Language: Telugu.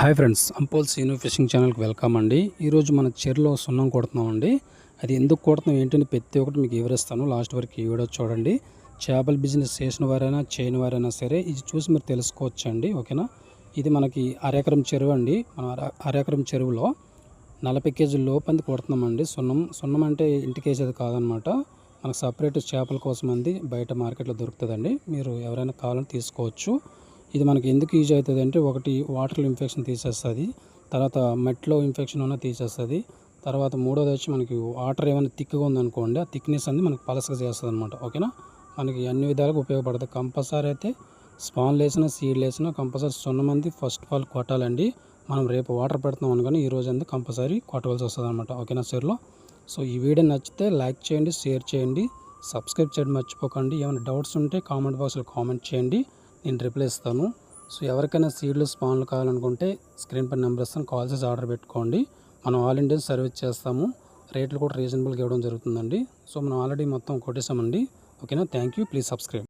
Hi friends Ampol Seenu fishing ఛానల్కి వెల్కమ్ అండి. ఈరోజు మన చెరులో సున్నం కొడుతున్నామండి. అది ఎందుకు కొడుతున్నాం ఏంటని ప్రతి ఒక్కటి మీకు వివరిస్తాను. లాస్ట్ వరకు ఈ వీడియో చూడండి. చేపల బిజినెస్ చేసిన వారైనా చేయని వారైనా సరే ఇది చూసి మీరు తెలుసుకోవచ్చు అండి ఓకేనా? ఇది మనకి అరెకరం చెరువు అండి. మన అరెకరం చెరువులో నలభై కేజీల లోపంది కొడుతున్నామండి సున్నం. సున్నం అంటే ఇంటికి వేసేది కాదనమాట. మనకు సపరేట్ చేపల కోసం అంది బయట మార్కెట్లో దొరుకుతుందండి. మీరు ఎవరైనా కావాలని తీసుకోవచ్చు. ఇది మనకి ఎందుకు యూజ్ అవుతుంది అంటే ఒకటి వాటర్లో ఇన్ఫెక్షన్ తీసేస్తుంది తర్వాత మట్టిలో ఇన్ఫెక్షన్ ఉన్న తీసేస్తుంది తర్వాత మూడోది వచ్చి మనకి వాటర్ ఏమైనా థిక్గా ఉందనుకోండి ఆ థిక్నెస్ అనేది మనకి పలసగా చేస్తుంది అనమాట ఓకేనా మనకి అన్ని విధాలుగా ఉపయోగపడుతుంది కంపల్సరీ అయితే స్పాన్ వేసిన సీడ్ వేసినా కంపల్సరీ సున్న మంది ఫస్ట్ ఆఫ్ ఆల్ కొట్టాలండి. మనం రేపు వాటర్ పెడుతున్నాం అనుకోని ఈ రోజు అంతా కంపల్సరీ కొట్టవలసి వస్తుంది అనమాట ఓకేనా సర్లో సో ఈ వీడియో నచ్చితే లైక్ చేయండి షేర్ చేయండి సబ్స్క్రైబ్ చేయడం మర్చిపోకండి. ఏమైనా డౌట్స్ ఉంటే కామెంట్ బాక్స్లో కామెంట్ చేయండి. నేను రిప్లై ఇస్తాను. సో ఎవరికైనా సీడ్లు స్పాన్లు కావాలనుకుంటే స్క్రీన్ పై నెంబర్ ఇస్తాను. కాల్ చేసి ఆర్డర్ పెట్టుకోండి. మనం ఆల్ ఇండియా సర్వీస్ చేస్తాము. రేట్లు కూడా రీజనబుల్గా ఇవ్వడం జరుగుతుందండి. సో మనం ఆల్రెడీ మొత్తం కొట్టేసామండి ఓకేనా? Thank you. Please subscribe.